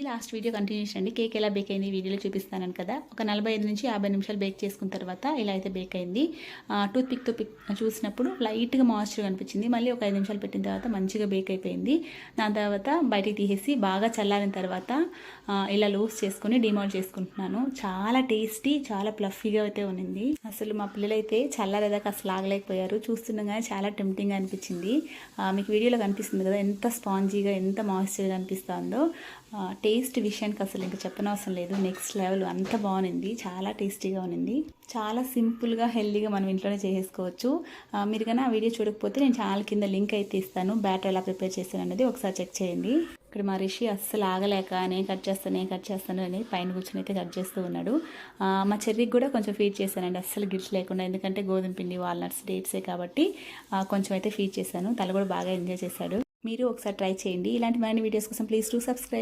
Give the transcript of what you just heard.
Last video continuation అండి cake ఎలా bake అయింది వీడియోలో చూపిస్తాను కదా. ఒక నలభై ఐదు నుంచి యాభై నిమిషాలు బేక్ చేసుకున్న తర్వాత ఇలా అయితే బేక్ అయింది. టూత్ పిక్తో పిక్ చూసినప్పుడు లైట్గా మాయిశ్చర్ అనిపించింది మళ్ళీ ఒక ఐదు నిమిషాలు పెట్టిన తర్వాత మంచిగా బేక్ అయిపోయింది. దాని తర్వాత బయటికి తీసేసి బాగా చల్లారిన తర్వాత ఇలా లూజ్ చేసుకుని డిమాల్ చేసుకుంటున్నాను. చాలా టేస్టీ చాలా ప్లఫీగా అయితే ఉన్నింది. అసలు మా పిల్లలైతే చల్లారేదాకా అసలు ఆగలేకపోయారు. చూస్తుండగానే చాలా టెంప్టింగ్గా అనిపించింది. మీకు వీడియోలో కనిపిస్తుంది కదా ఎంత స్పాంజీగా ఎంత మాయిశ్చర్గా అనిపిస్తుందో. టేస్ట్ విషయానికి అసలు ఇంకా చెప్పనవసరం లేదు. నెక్స్ట్ లెవెల్ అంత బాగుంది. చాలా టేస్టీగా ఉన్నింది. చాలా సింపుల్గా హెల్దీగా మనం ఇంట్లోనే చేసేసుకోవచ్చు. మీరు కానీ ఆ వీడియో చూడకపోతే నేను ఛానల్ కింద లింక్ అయితే ఇస్తాను. బ్యాటర్ ఎలా ప్రిపేర్ చేస్తాను అనేది ఒకసారి చెక్ చేయండి. ఇక్కడ మా రిషి అస్సలు ఆగలేక నేను కట్ చేస్తాను నేను కట్ చేస్తాను అని పైన కూర్చొని అయితే కట్ చేస్తూ ఉన్నాడు. మా చెర్రీకి కూడా కొంచెం ఫీడ్ చేశానండి. అస్సలు గిడ్స్ లేకుండా. ఎందుకంటే గోధుమ పిండి వాల్నట్స్ డేట్సే కాబట్టి కొంచెం అయితే ఫీడ్ చేశాను. తల కూడా బాగా ఎంజాయ్ చేశాడు. మీరు ఒకసారి ట్రై చేయండి. ఇలాంటి మరిన్ని వీడియోస్ కోసం ప్లీజ్ టు సబ్స్క్రైబ్